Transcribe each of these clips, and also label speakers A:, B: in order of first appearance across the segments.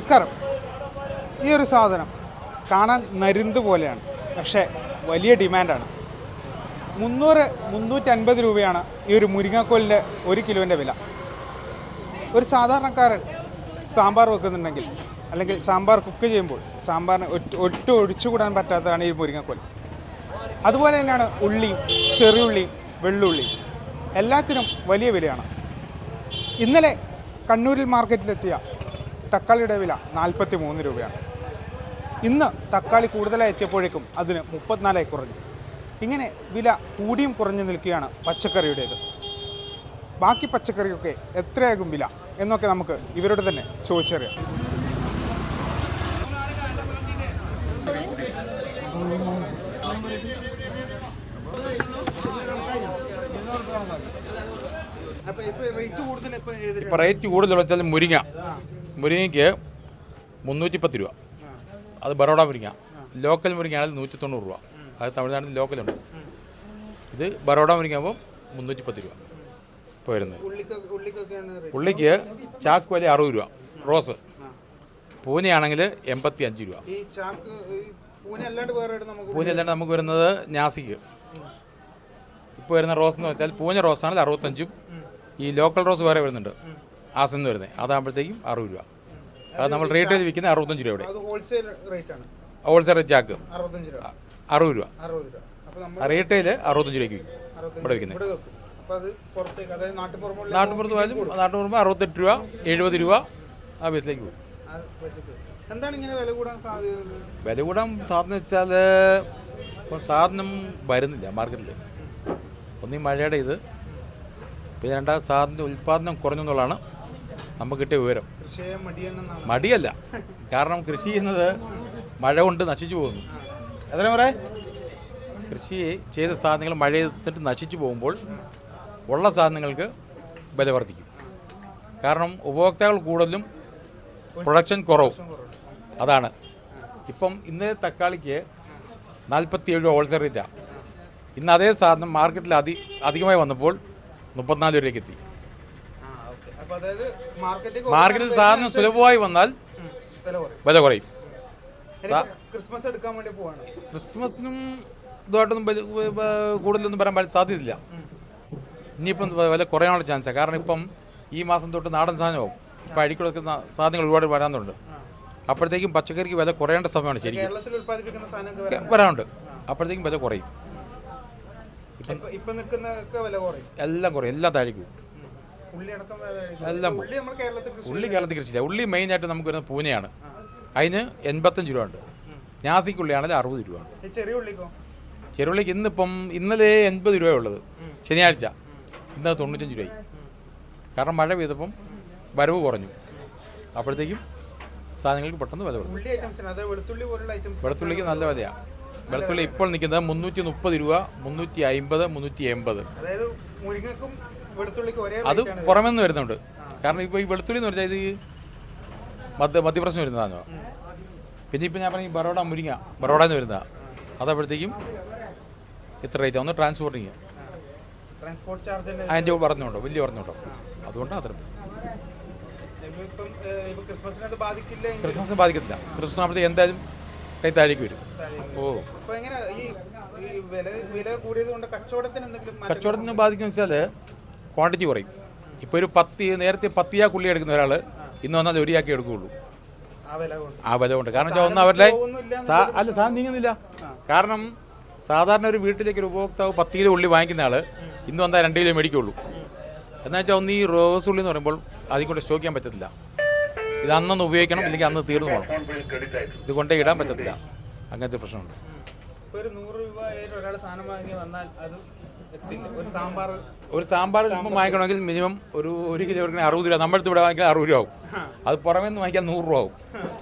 A: നമസ്കാരം. ഈ ഒരു സാധനം കാണാൻ നരുന്ത് പോലെയാണ് പക്ഷേ വലിയ ഡിമാൻഡാണ്. മുന്നൂറ് മുന്നൂറ്റൻപത് രൂപയാണ് ഈ ഒരു മുരിങ്ങാക്കോലിന്റെ ഒരു കിലോന്റെ വില. ഒരു സാധാരണക്കാരൻ സാമ്പാർ വെക്കുന്നുണ്ടെങ്കിൽ അല്ലെങ്കിൽ സാമ്പാർ കുക്ക് ചെയ്യുമ്പോൾ സാമ്പാറിന് ഒട്ടും ഒഴിച്ചുകൂടാൻ പറ്റാത്തതാണ് ഈ മുരിങ്ങക്കോൽ അതുപോലെ തന്നെയാണ് ഉള്ളിയും ചെറിയുള്ളിയും വെള്ളുള്ളിയും എല്ലാത്തിനും വലിയ വിലയാണ്. ഇന്നലെ കണ്ണൂരിൽ മാർക്കറ്റിലെത്തിയ തക്കാളിയുടെ വില നാൽപ്പത്തി മൂന്ന് രൂപയാണ്. ഇന്ന് തക്കാളി കൂടുതലായി എത്തിയപ്പോഴേക്കും അതിന് മുപ്പത്തിനാലായി കുറഞ്ഞു. ഇങ്ങനെ വില കൂടിയും കുറഞ്ഞു നിൽക്കുകയാണ് പച്ചക്കറിയുടേത്. ബാക്കി പച്ചക്കറിയൊക്കെ എത്രയാകും വില എന്നൊക്കെ നമുക്ക് ഇവരോട് തന്നെ ചോദിച്ചറിയാം.
B: ഇപ്പൊ റേറ്റ് കൂടുതൽ വെച്ചാൽ മുരിങ്ങ. മുരിങ്ങയ്ക്ക് മുന്നൂറ്റി പത്ത് രൂപ. അത് ബറോഡ മുരിങ്ങ. ലോക്കൽ മുരിങ്ങയാണെങ്കിൽ നൂറ്റി തൊണ്ണൂറ് രൂപ. അത് തമിഴ്നാട്ടിൽ ലോക്കലുണ്ട്. ഇത് ബറോഡ മുരിങ്ങ ആകുമ്പോൾ മുന്നൂറ്റി പത്ത് രൂപ ഇപ്പോൾ വരുന്നത് ഉള്ളിക്ക് ചാക്ക് വില അറുപത് രൂപ. റോസ്. പൂനയാണെങ്കിൽ എൺപത്തി അഞ്ച് രൂപ
A: പൂനെ അല്ലാണ്ട് നമുക്ക്
B: പൂന വരുന്നത് നാസിക്ക് ഇപ്പോൾ വരുന്ന റോസ് എന്ന് വെച്ചാൽ പൂഞ്ഞ റോസാണെങ്കിൽ അറുപത്തഞ്ചും ഈ ലോക്കൽ റോസ് വേറെ വരുന്നുണ്ട്. ആസെന്ന് വരുന്നത്. അതാകുമ്പോഴത്തേക്കും അറുപത് രൂപ. അത് നമ്മൾ റീറ്റെയിൽ വിൽക്കുന്നത് അറുപത്തഞ്ച്
A: രൂപയുടെ. ഹോൾസെയിൽ റേറ്റ് ആണ്.
B: ഹോൾസെയിൽ ചാക്ക്.
A: അറുപത്തഞ്ച് രൂപ.
B: അറുപത് രൂപ.
A: അറുപത്
B: റീറ്റെയിൽ അറുപത്തഞ്ച് രൂപയ്ക്ക് വിൽക്കും. ഇവിടെ വിൽക്കുന്നത്. നാട്ടുപുറത്ത് പോയാലും നാട്ടുപുറത്ത് അറുപത്തെട്ട് രൂപ എഴുപത് രൂപ ആ ബസ്സിലേക്ക് പോകും.
A: വില കൂടാൻ
B: വില സാധനം വെച്ചാൽ ഇപ്പോൾ സാധനം വരുന്നില്ല മാർക്കറ്റിൽ ഒന്നീ മഴയുടെ ഇത്. പിന്നെ രണ്ടാമത് സാധനത്തിന്റെ ഉൽപ്പാദനം കുറഞ്ഞു എന്നുള്ളതാണ് നമുക്ക് കിട്ടിയ വിവരം മടിയല്ല. കാരണം കൃഷി ചെയ്യുന്നത് മഴ കൊണ്ട് നശിച്ചു പോകുന്നു. അതല്ലേ പറയാ കൃഷി ചെയ്ത സാധനങ്ങൾ മഴ ചെയ്തിട്ട് നശിച്ചു പോകുമ്പോൾ ഉള്ള സാധനങ്ങൾക്ക് വില വർദ്ധിക്കും. കാരണം ഉപഭോക്താക്കൾ കൂടുതലും പ്രൊഡക്ഷൻ കുറവും. അതാണ്. ഇപ്പം ഇന്ന് തക്കാളിക്ക് നാൽപ്പത്തി ഏഴ് ഹോൾസെയിൽ റേറ്റാണ് ഇന്ന് അതേ സാധനം മാർക്കറ്റിൽ അതി അധികമായി വന്നപ്പോൾ മുപ്പത്തിനാല് രൂപയ്ക്ക് എത്തി
A: ആ ഓക്കെ അപ്പോൾ അതായത് മാർക്കറ്റിൽ
B: സാധനം സുലഭമായി വന്നാൽ
A: വില കുറയും. ക്രിസ്മസ് എടുക്കാൻ വേണ്ടി പോവാണ്.
B: ക്രിസ്മസിനും ഇതുമായിട്ടൊന്നും കൂടുതലൊന്നും വരാൻ സാധ്യതയില്ല. ഇനിയിപ്പം വില കുറയാനുള്ള ചാൻസാണ് കാരണം ഇപ്പം ഈ മാസം തൊട്ട് നാടൻ സാധനമാവും. ഇപ്പം കൊടുക്കുന്ന സാധനങ്ങൾ ഒരുപാട് വരാനുണ്ട്. അപ്പോഴത്തേക്കും പച്ചക്കറിക്ക് വില കുറയേണ്ട സമയമാണ് ശരിക്കും. വരാനുണ്ട്. അപ്പോഴത്തേക്കും വില കുറയും.
A: ഇപ്പൊ ഇപ്പൊ നിൽക്കുന്നതൊക്കെ വില കുറയും.
B: എല്ലാം കുറയും. എല്ലാം താഴേക്കും
A: ഉള്ളി അടക്കം വില കുറയും.
B: എല്ലാം
A: ഉള്ളി കേരളത്തിൽ കൃഷിയില്ല
B: ഉള്ളി ഉള്ളി മെയിനായിട്ട് നമുക്ക് വരുന്നത് പൂനെയാണ്. അതിന് എൺപത്തഞ്ച് രൂപ ഉണ്ട്. ഞാസിക്കുള്ളിയാണെങ്കിൽ അറുപത് രൂപ ഉണ്ട്. ചെറുള്ളിക്ക് ഇന്നിപ്പം ഇന്നലെ എൺപത് രൂപ ഉള്ളത്. ശനിയാഴ്ച. ഇന്ന് തൊണ്ണൂറ്റഞ്ച് രൂപയായി. കാരണം മഴ പെയ്തപ്പം വരവ് കുറഞ്ഞു. അപ്പോഴത്തേക്കും സാധനങ്ങൾക്ക് പെട്ടെന്ന് വില
A: ഐറ്റംസ്
B: വെളുത്തുള്ളിക്ക് നല്ല വിലയാണ് വെളുത്തുള്ളി ഇപ്പോൾ നിൽക്കുന്നത് മുന്നൂറ്റി മുപ്പത് രൂപ മുന്നൂറ്റി അമ്പത് മുന്നൂറ്റി എൺപത്. അത്
A: പുറമെന്ന് ആണ്
B: പുറമേ നിന്ന് വരുന്നുണ്ട്. കാരണം ഇപ്പോൾ ഈ വെളുത്തുള്ളി എന്ന് പറഞ്ഞാൽ ഇത് മധ്യ മധ്യപ്രശ്നം വരുന്നതാണോ? പിന്നെ ഇപ്പൊ ഞാൻ പറഞ്ഞു ബറോഡ മുരിങ്ങ ബറോഡ എന്ന് വരുന്നതാണ് അതപ്പോഴത്തേക്കും ഇത്ര റേറ്റ് ഒന്ന് ട്രാൻസ്പോർട്ടിങ് അതിന്റെ പറഞ്ഞുണ്ടോ വലിയ പറഞ്ഞുണ്ടോ അതുകൊണ്ടാണ് അത്ര.
A: ക്രിസ്മസിനെ
B: ബാധിക്കത്തില്ല. ക്രിസ്മസ് ആകുമ്പോഴത്തേക്ക് എന്തായാലും കൈ താഴേക്ക് വരും. ഓ.
A: കച്ചവടത്തിന്
B: ബാധിക്കുന്ന വെച്ചാൽ ക്വാണ്ടിറ്റി കുറയും. ഇപ്പോൾ ഒരു പത്ത് നേരത്തെ പത്തിയാ കുള്ളി എടുക്കുന്ന ഒരാൾ ഇന്ന് വന്നാൽ ജോലിയാക്കി എടുക്കുകയുള്ളൂ.
A: ആ വില കൊണ്ട്.
B: കാരണം വെച്ചാൽ ഒന്ന് അവരുടെ അല്ല സാധനം നീങ്ങുന്നില്ല. കാരണം സാധാരണ ഒരു വീട്ടിലേക്ക് ഒരു ഉപഭോക്താവ് പത്ത് കിലോ ഉള്ളി വാങ്ങിക്കുന്ന ആൾ ഇന്ന് വന്നാൽ രണ്ട് കിലോ മേടിക്കുള്ളൂ എന്നാൽ വെച്ചാൽ ഒന്ന് ഈ റോസ് ഉള്ളി എന്ന് പറയുമ്പോൾ അതിൽ കൊണ്ട് സ്റ്റോക്ക് ചെയ്യാൻ പറ്റത്തില്ല. ഇത് അന്നൊന്ന് ഉപയോഗിക്കണം ഇല്ലെങ്കിൽ അന്ന് തീർന്നു പോകണം. ഇത് കൊണ്ടേ ഇടാൻ പറ്റത്തില്ല. അങ്ങനത്തെ പ്രശ്നമുണ്ട്.
A: ഒരു നൂറ് രൂപ ഒരാൾ സാധനം വാങ്ങി വന്നാൽ അത് ഒരു സാമ്പാർ
B: ഇപ്പം വാങ്ങിക്കണമെങ്കിൽ മിനിമം ഒരു ഒരു കിലോ എടുക്കണേ അറുപത് രൂപ. നമ്മുടെ അടുത്ത് ഇവിടെ വാങ്ങിക്കാൻ അറുപത് രൂപ ആവും. അത് പുറമേ നിന്ന് വാങ്ങിക്കാൻ നൂറ് രൂപ ആവും.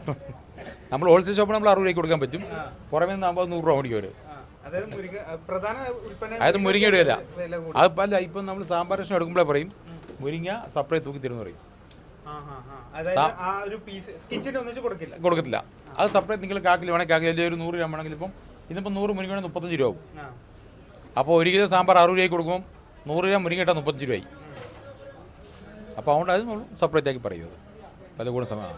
B: നമ്മൾ ഹോൾസെയിൽ ഷോപ്പിൽ നമ്മൾ അറുപത് രൂപയ്ക്ക് കൊടുക്കാൻ പറ്റും. പുറമേ നിന്ന് ആകുമ്പോൾ നൂറ് രൂപ മേടിക്കും അവർ
A: അതായത് മുരിങ്ങ ഇടുകയില്ല പ്രധാന ഉൽപ്പന്നം
B: അതായത് മുരിങ്ങയുടെ ഇല
A: വില കൂടി.
B: അത് അല്ല ഇപ്പം നമ്മൾ സാമ്പാർ കഷ്ണം എടുക്കുമ്പോഴേ പറയും മുരിങ്ങ സപ്ലൈ തൂക്കി തരുമെന്ന് പറയും. കൊടുക്കത്തില്ല. അത് സപ്ലൈ നിങ്ങൾ കാക്കിൽ വേണമെങ്കിൽ കാക്കിൽ ഒരു നൂറ് ഗ്രാം വേണമെങ്കിൽ ഇപ്പം ഇതിപ്പോൾ നൂറ് മുരിങ്ങ വേണമെങ്കിൽ മുപ്പത്തഞ്ച് രൂപ ആവും. അപ്പോൾ ഒരു കിലോ സാമ്പാർ അറുപത് രൂപയ്ക്ക് കൊടുക്കും. നൂറ് രൂപ മുരിങ്ങിട്ടാൽ മുപ്പത്തഞ്ച് രൂപയായി. അപ്പോൾ അതുകൊണ്ട് അത് സെപ്പറേറ്റ് ആക്കി പറയൂ അത് കൂടുന്ന സമയമാണ്.